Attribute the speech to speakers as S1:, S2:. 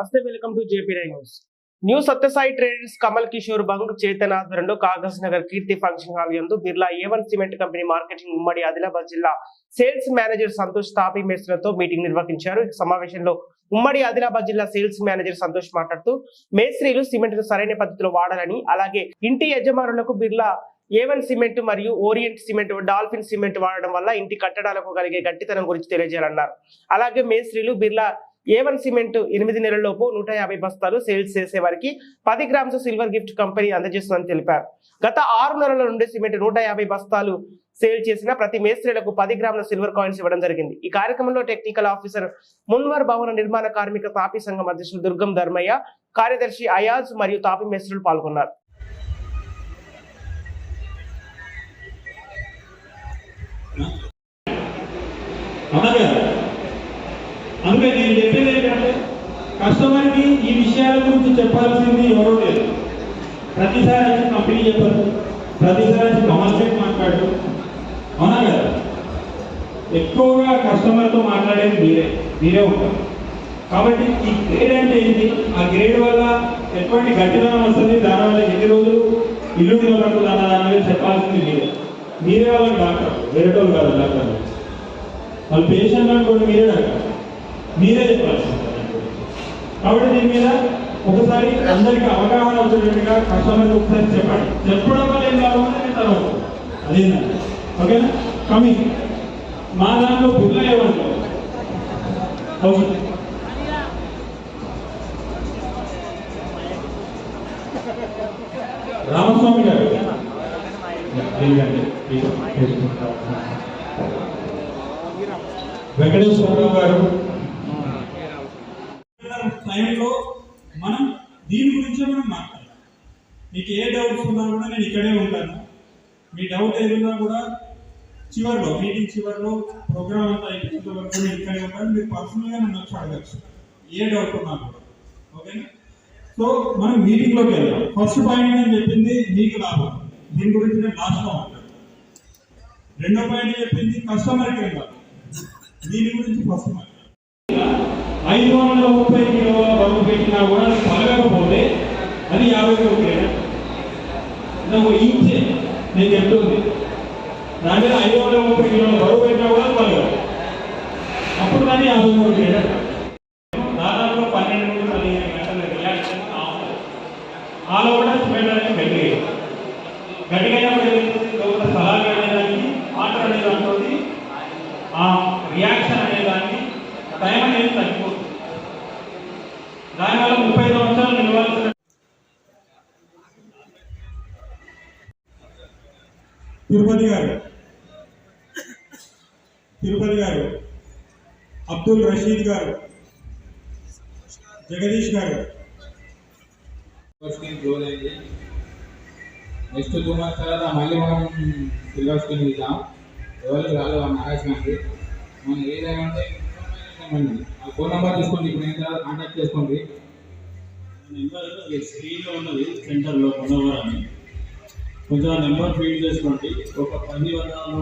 S1: నమస్తే welcome to JP news new Sathyasai traders Kamal Kishore Bang Chetan ఆధ్వర్యంలో Kagaz Nagar Keerthi function hall యందు Birla A one cement company marketing ఉమ్మడి ఆదిలాబాద్ జిల్లా sales manager Santosh తాపీ మేస్త్రులతో మీటింగ్ నిర్వహించారు. సమావేశంలో ఉమ్మడి ఆదిలాబాద్ జిల్లా సేల్స్ మేనేజర్ సంతోష్ మాట్లాడుతూ మేస్త్రీలు సిమెంట్ సరైన పద్ధతిలో వాడాలని అలాగే ఇంటి యజమానులకు బిర్లా ఏవన్ సిమెంట్ మరియు ఓరియంట్ సిమెంట్ డాల్ఫిన్ సిమెంట్ వాడడం వల్ల ఇంటి కట్టడాలకు కలిగే గట్టితనం గురించి తెలియజేయాలన్నారు. అలాగే మేస్త్రీలు బిర్లా ఏవన్ సిమెంట్ ఎనిమిది నెలల్లోపు నూట యాభై బస్తాలు సేల్స్ చేసే వారికి పది గ్రామ్స్ సిల్వర్ గిఫ్ట్ కంపెనీ అందజేస్తుందని తెలిపారు. గత ఆరు నెలల నుండి సిమెంట్ నూట యాభై బస్తాలు సేల్ చేసిన ప్రతి మేస్త్రీలకు పది గ్రాముల సిల్వర్ కాయిన్స్ ఇవ్వడం జరిగింది. ఈ కార్యక్రమంలో టెక్నికల్ ఆఫీసర్ మున్వర్ భవన నిర్మాణ కార్మిక తాపీ సంఘం అధ్యక్షులు దుర్గం ధర్మయ్య కార్యదర్శి అయాజ్ మరియు తాపీ మేస్త్రులు పాల్గొన్నారు.
S2: అవునా అందుకే నేను చెప్పేది ఏంటంటే కస్టమర్కి ఈ విషయాల గురించి చెప్పాల్సింది ఎవరో లేదు ప్రతిసారి వచ్చి కంపెనీ చెప్పదు. ప్రతిసారి వచ్చి కమర్షియల్ మాట్లాడు అవునా కదా? ఎక్కువగా కస్టమర్తో మాట్లాడేది మీరే. మీరే ఉంటారు. కాబట్టి ఈ గ్రేడ్ అంటే ఏంటి? ఆ గ్రేడ్ వల్ల ఎటువంటి గట్టిదనం వస్తుంది? దానివల్ల ఎన్ని రోజులు ఇల్లు నిలబడుతుంది అన్న దాని మీద చెప్పాల్సింది మీరే. మీరే వాళ్ళకి డాక్టర్. వేరే వాళ్ళు కాదు డాక్టర్. వాళ్ళు పేషెంట్ అనుకోండి మీరే డాక్టర్. మీరే చెప్పాల్సి కాబట్టి దీని మీద ఒకసారి అందరికి అవగాహన వచ్చేటట్టుగా కస్టమర్కి ఒకసారి చెప్పండి. చెప్పడం వల్ల ఏం లాభం అంటే తర్వాత అదేంటండి ఓకేనా? కమింగ్ మా దాంట్లో బుర్ర ఏమంటారు ఓకే. రామస్వామి గారు. వెంకటేశ్వరరావు గారు. టైంలో మనం దీని గురించే మనం మాట్లాడాలి. మీకు ఏ డౌట్స్ ఉన్నా కూడా నేను ఇక్కడే ఉంటాను. మీ డౌట్ ఏదైనా కూడా చివరిలో మీటింగ్ చివరిలో ప్రోగ్రామ్ అంతా అయిపోయేంత వరకు నేను ఇక్కడే ఉంటాను. మీరు పర్సనల్గా నన్ను వచ్చి అడగచ్చు. ఏ డౌట్ ఉన్నా కూడా. ఓకేనా? సో మనం మీటింగ్లోకి వెళ్దాం. ఫస్ట్ పాయింట్ నేను చెప్పింది మీకు లాభం. దీని గురించి నేను లాస్ట్లో మాట్లాడతాను. రెండో పాయింట్ చెప్పింది కస్టమర్కి వెళ్ళాలి దీని గురించి ఫస్ట్ మాట్లాడతాను ఐదు వందల ముప్పై కిలోల బరువు పెట్టినా కూడా పలగకపోతే అది యాభై రూపాయలు. ఒక ఇంచే నేను చెప్తుంది. దాని మీద ఐదు వందల ముప్పై కిలోల బరువు పెట్టినా కూడా పలగదు అప్పుడు కానీ యాభై రూపాయలు దాదాపు పన్నెండు నుండి పదిహేను గంటల రియాక్షన్ ఆలో కూడా సిమెంట్ అనేది గట్టిగా గట్టిగా ఏమవుతుంది? లోపల అనేదానికి వాటర్ అనే దాంట్లో ఆ రియాక్షన్ అనే దాన్ని టైం అనేది తగ్గిపోతుంది. దానివల్ల ముప్పై సంవత్సరాలు నిలవాల్సిన తిరుపతి గారు. తిరుపతి గారు. అబ్దుల్ రషీద్ గారు. జగదీష్ గారు.
S3: క్లోజ్ అయింది. నెక్స్ట్ టూ మంత్స్ తర్వాత మళ్ళీ మనం సిల్వర్ స్క్రీన్ ఇద్దాం ఎవరికి రాలేదు ఆ నాగేశ్వరానికి మనం ఏదైనా ఉంటే ఆ ఫోన్ నెంబర్ తీసుకోండి ఇప్పుడు నేను కాంటాక్ట్ చేసుకోండి.
S2: స్క్రీన్లో ఉన్నది సెంటర్లో మనోవర్ అని కొంచెం నెంబర్ ఫీడ్ చేసుకోండి. ఒక పది వందలు